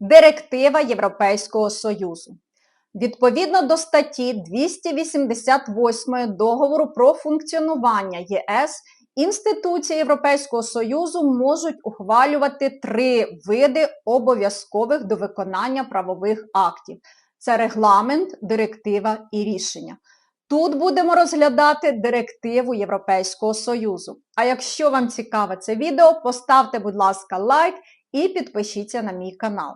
Директива Європейського Союзу. Відповідно до статті 288 договору про функціонування ЄС, інституції Європейського Союзу можуть ухвалювати три види обов'язкових до виконання правових актів: це регламент, директива і рішення. Тут будемо розглядати директиву Європейського Союзу. А якщо вам цікаве це відео, поставте, будь ласка, лайк і підпишіться на мій канал.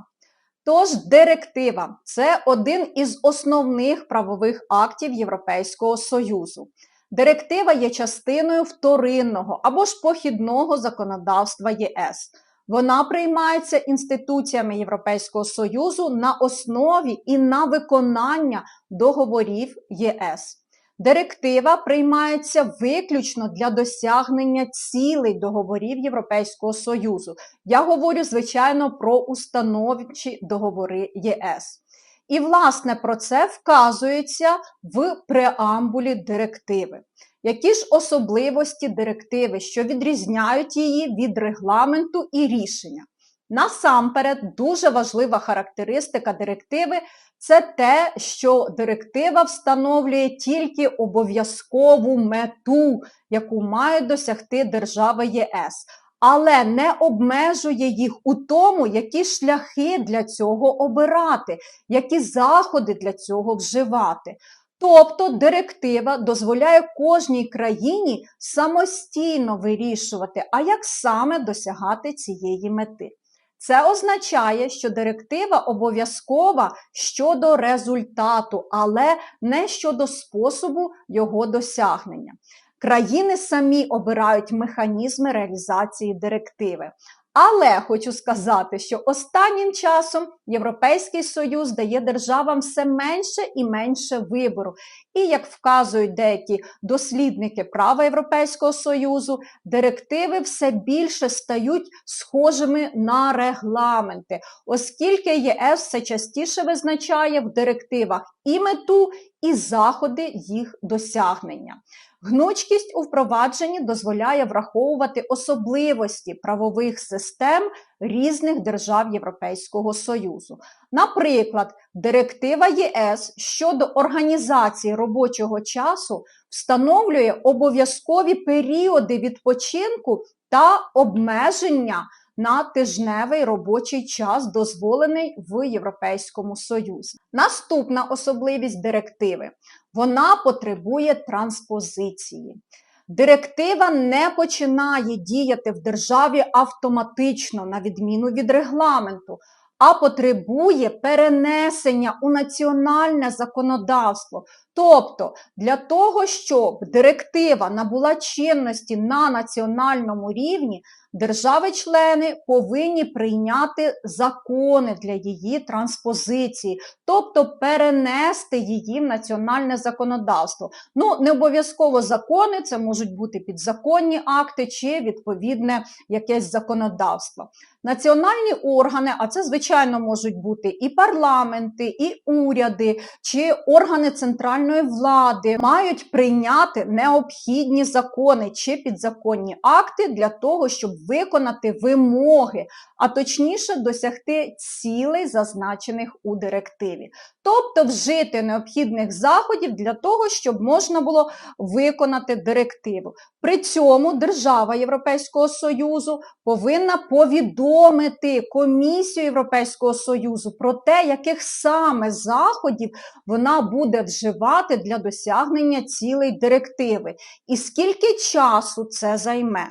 Тож, директива це один із основних правових актів Європейського Союзу. Директива є частиною вторинного або ж похідного законодавства ЄС. Вона приймається інституціями Європейського Союзу на основі і на виконання договорів ЄС. Директива приймається виключно для досягнення цілей договорів Європейського Союзу. Я говорю, звичайно, про установчі договори ЄС. І, власне, про це вказується в преамбулі директиви. Які ж особливості директиви, що відрізняють її від регламенту і рішення? Насамперед, дуже важлива характеристика директиви це те, що директива встановлює тільки обов'язкову мету, яку мають досягти держави ЄС, але не обмежує їх у тому, які шляхи для цього обирати, які заходи для цього вживати. Тобто директива дозволяє кожній країні самостійно вирішувати, а як саме досягати цієї мети. Це означає, що директива обов'язкова щодо результату, але не щодо способу його досягнення. Країни самі обирають механізми реалізації директиви. Але хочу сказати, що останнім часом Європейський Союз дає державам все менше і менше вибору. І як вказують деякі дослідники права Європейського Союзу, директиви все більше стають схожими на регламенти, оскільки ЄС все частіше визначає в директивах і мету, і заходи їх досягнення. Гнучкість у впровадженні дозволяє враховувати особливості правових систем різних держав Європейського Союзу. Наприклад, директива ЄС щодо організації робочого часу встановлює обов'язкові періоди відпочинку та обмеження на тижневий робочий час, дозволений в Європейському Союзі. Наступна особливість директиви вона потребує транспозиції. Директива не починає діяти в державі автоматично, на відміну від регламенту, а потребує перенесення у національне законодавство. Тобто, для того, щоб директива набула чинності на національному рівні, держави-члени повинні прийняти закони для її транспозиції, тобто перенести її в національне законодавство. Ну, не обов'язково закони, це можуть бути підзаконні акти чи відповідне якесь законодавство. Національні органи, а це, звичайно, можуть бути і парламенти, і уряди, чи органи центральної влади, мають прийняти необхідні закони чи підзаконні акти для того, щоб виконати вимоги, а точніше досягти цілей, зазначених у директиві. Тобто вжити необхідних заходів для того, щоб можна було виконати директиву. При цьому держава Європейського Союзу повинна повідомити Комісію Європейського Союзу про те, яких саме заходів вона буде вживати для досягнення цілей директиви, і скільки часу це займе.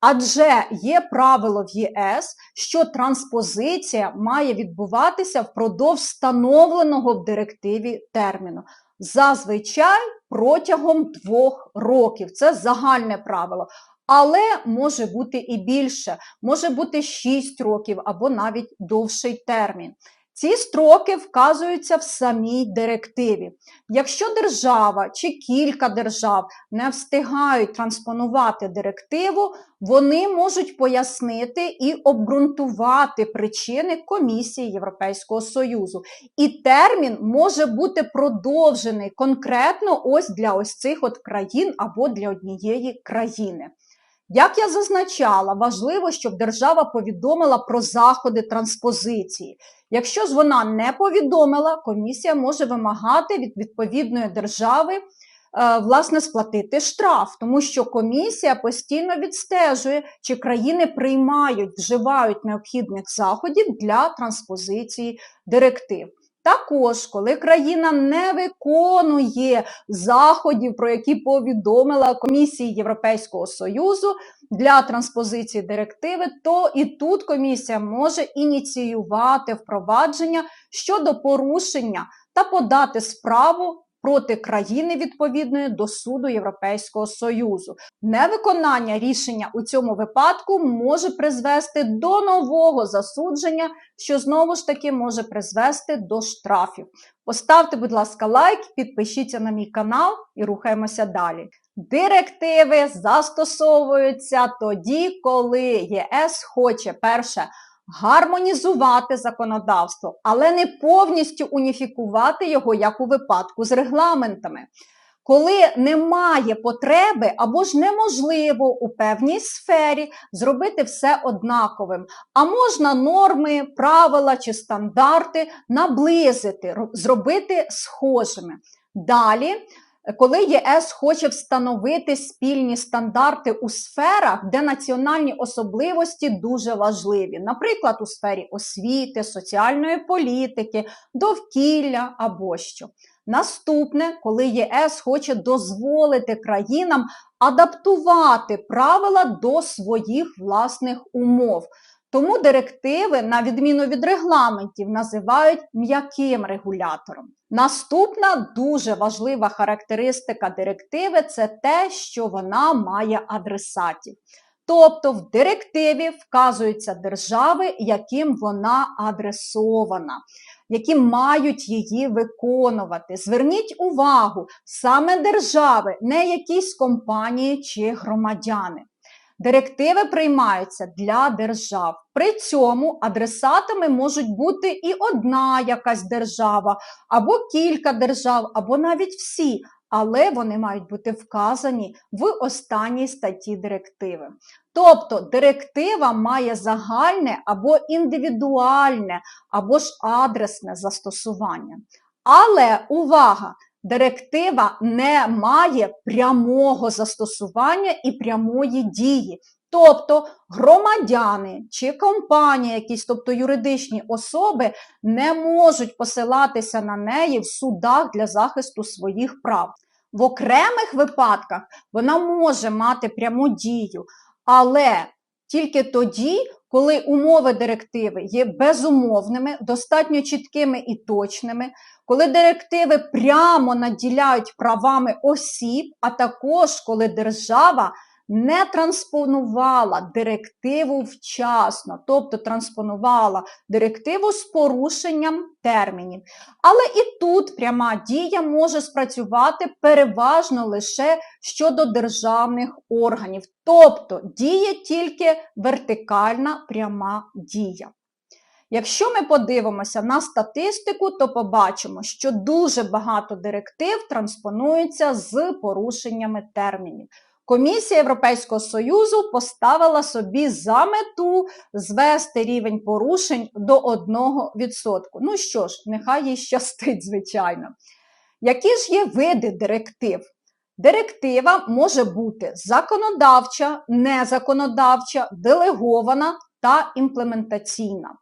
Адже є правило в ЄС, що транспозиція має відбуватися впродовж встановленого в директиві терміну. Зазвичай протягом двох років. Це загальне правило. Але може бути і більше, може бути 6 років або навіть довший термін. Ці строки вказуються в самій директиві. Якщо держава чи кілька держав не встигають транспонувати директиву, вони можуть пояснити і обґрунтувати причини Комісії Європейського Союзу. І термін може бути продовжений конкретно ось для ось цих от країн або для однієї країни. Як я зазначала, важливо, щоб держава повідомила про заходи транспозиції. Якщо ж вона не повідомила, комісія може вимагати від відповідної держави е, власне сплатити штраф, тому що комісія постійно відстежує, чи країни приймають, вживають необхідних заходів для транспозиції директив. Також, коли країна не виконує заходів, про які повідомила Комісія Європейського Союзу для транспозиції директиви, то і тут комісія може ініціювати впровадження щодо порушення та подати справу проти країни відповідної до суду Європейського Союзу. Невиконання рішення у цьому випадку може призвести до нового засудження, що знову ж таки може призвести до штрафів. Поставте, будь ласка, лайк, підпишіться на мій канал і рухаємося далі. Директиви застосовуються тоді, коли ЄС хоче перше гармонізувати законодавство, але не повністю уніфікувати його, як у випадку з регламентами. Коли немає потреби або ж неможливо у певній сфері зробити все однаковим, а можна норми, правила чи стандарти наблизити, зробити схожими. Далі коли ЄС хоче встановити спільні стандарти у сферах, де національні особливості дуже важливі, наприклад, у сфері освіти, соціальної політики, довкілля або що. Наступне, коли ЄС хоче дозволити країнам адаптувати правила до своїх власних умов. Тому директиви, на відміну від регламентів, називають м'яким регулятором. Наступна дуже важлива характеристика директиви це те, що вона має адресатів. Тобто в директиві вказуються держави, яким вона адресована, які мають її виконувати. Зверніть увагу, саме держави, не якісь компанії чи громадяни. Директиви приймаються для держав. При цьому адресатами можуть бути і одна якась держава, або кілька держав, або навіть всі, але вони мають бути вказані в останній статті директиви. Тобто директива має загальне або індивідуальне, або ж адресне застосування. Але увага! Директива не має прямого застосування і прямої дії. Тобто громадяни чи компанії, якісь, тобто юридичні особи, не можуть посилатися на неї в судах для захисту своїх прав. В окремих випадках вона може мати пряму дію, але тільки тоді, коли умови директиви є безумовними, достатньо чіткими і точними, коли директиви прямо наділяють правами осіб, а також коли держава не транспонувала директиву вчасно, тобто транспонувала директиву з порушенням термінів. Але і тут пряма дія може спрацювати переважно лише щодо державних органів, тобто діє тільки вертикальна пряма дія. Якщо ми подивимося на статистику, то побачимо, що дуже багато директив транспонуються з порушеннями термінів. Комісія Європейського Союзу поставила собі за мету звести рівень порушень до 1%. Ну що ж, нехай їй щастить, звичайно. Які ж є види директив? Директива може бути законодавча, незаконодавча, делегована та імплементаційна.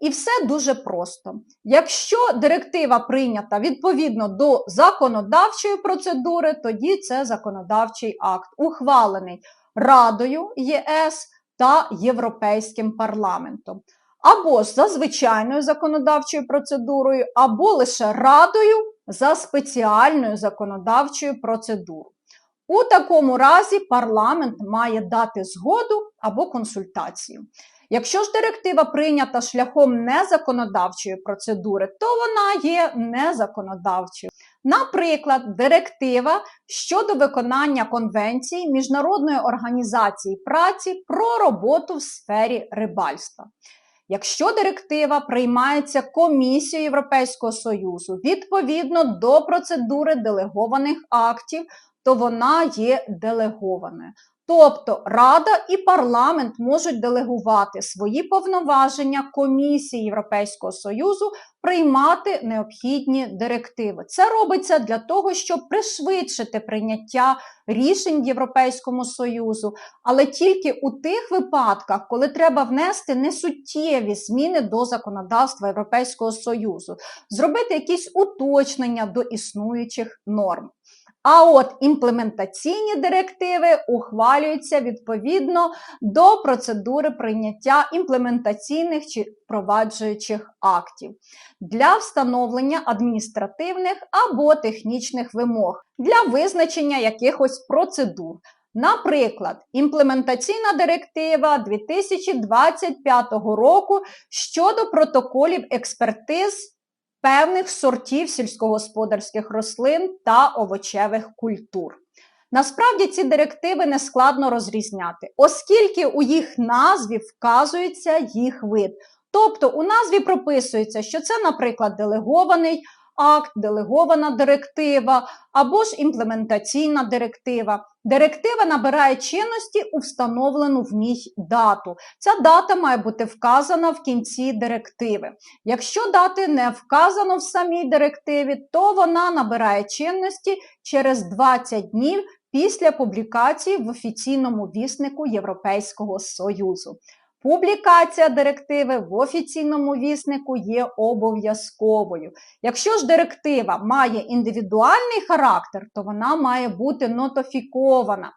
І все дуже просто. Якщо директива прийнята відповідно до законодавчої процедури, тоді це законодавчий акт, ухвалений Радою ЄС та Європейським парламентом. Або за звичайною законодавчою процедурою, або лише радою за спеціальною законодавчою процедурою. У такому разі парламент має дати згоду або консультацію. Якщо ж директива прийнята шляхом незаконодавчої процедури, то вона є незаконодавчою. Наприклад, директива щодо виконання конвенції Міжнародної організації праці про роботу в сфері рибальства. Якщо директива приймається Комісією Європейського Союзу відповідно до процедури делегованих актів, то вона є делегованою. Тобто Рада і парламент можуть делегувати свої повноваження комісії Європейського Союзу приймати необхідні директиви. Це робиться для того, щоб пришвидшити прийняття рішень в Європейському Союзу, але тільки у тих випадках, коли треба внести несуттєві зміни до законодавства Європейського Союзу, зробити якісь уточнення до існуючих норм. А от імплементаційні директиви ухвалюються відповідно до процедури прийняття імплементаційних чи впроваджуючих актів для встановлення адміністративних або технічних вимог для визначення якихось процедур. Наприклад, імплементаційна директива 2025 року щодо протоколів експертиз певних сортів сільськогосподарських рослин та овочевих культур. Насправді ці директиви не складно розрізняти, оскільки у їх назві вказується їх вид. Тобто у назві прописується, що це, наприклад, делегований акт, делегована директива або ж імплементаційна директива. Директива набирає чинності у встановлену в ній дату. Ця дата має бути вказана в кінці директиви. Якщо дати не вказано в самій директиві, то вона набирає чинності через 20 днів після публікації в офіційному віснику Європейського Союзу. Публікація директиви в офіційному віснику є обов'язковою. Якщо ж директива має індивідуальний характер, то вона має бути нотифікована.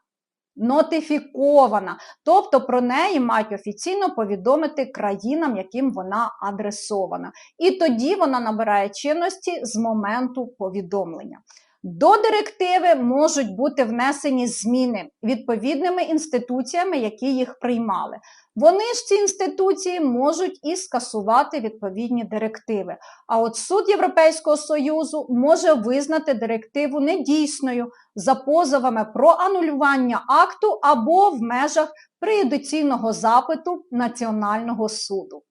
Нотифікована, тобто про неї мають офіційно повідомити країнам, яким вона адресована. І тоді вона набирає чинності з моменту повідомлення. До директиви можуть бути внесені зміни відповідними інституціями, які їх приймали. Вони ж ці інституції можуть і скасувати відповідні директиви. А от суд Європейського Союзу може визнати директиву недійсною за позовами про анулювання акту або в межах преюдиційного запиту Національного суду.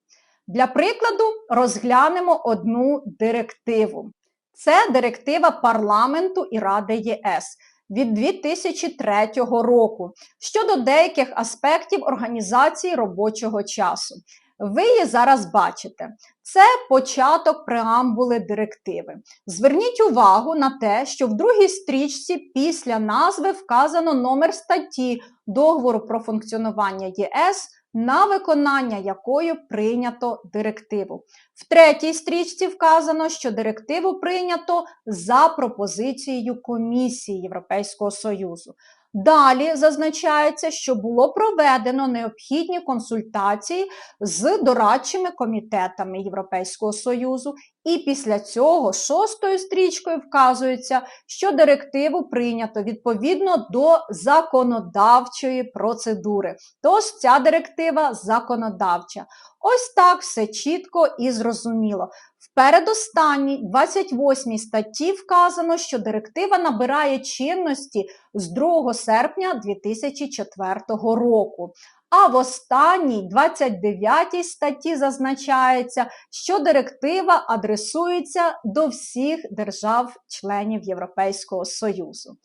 Для прикладу розглянемо одну директиву. Це директива парламенту і Ради ЄС від 2003 року щодо деяких аспектів організації робочого часу. Ви її зараз бачите. Це початок преамбули директиви. Зверніть увагу на те, що в другій стрічці після назви вказано номер статті договору про функціонування ЄС на виконання якої прийнято директиву. В третій стрічці вказано, що директиву прийнято за пропозицією Комісії Європейського Союзу. Далі зазначається, що було проведено необхідні консультації з дорадчими комітетами Європейського Союзу, і після цього шостою стрічкою вказується, що директиву прийнято відповідно до законодавчої процедури. Тож ця директива законодавча. Ось так все чітко і зрозуміло. В передостанній 28 статті вказано, що директива набирає чинності з 2 серпня 2004 року. А в останній 29 статті зазначається, що директива адресується до всіх держав-членів Європейського Союзу.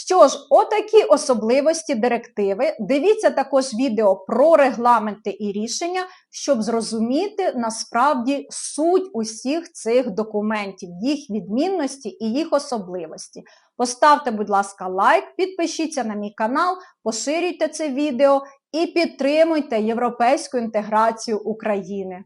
Що ж, отакі особливості директиви. Дивіться також відео про регламенти і рішення, щоб зрозуміти насправді суть усіх цих документів, їх відмінності і їх особливості. Поставте, будь ласка, лайк, підпишіться на мій канал, поширюйте це відео і підтримуйте європейську інтеграцію України.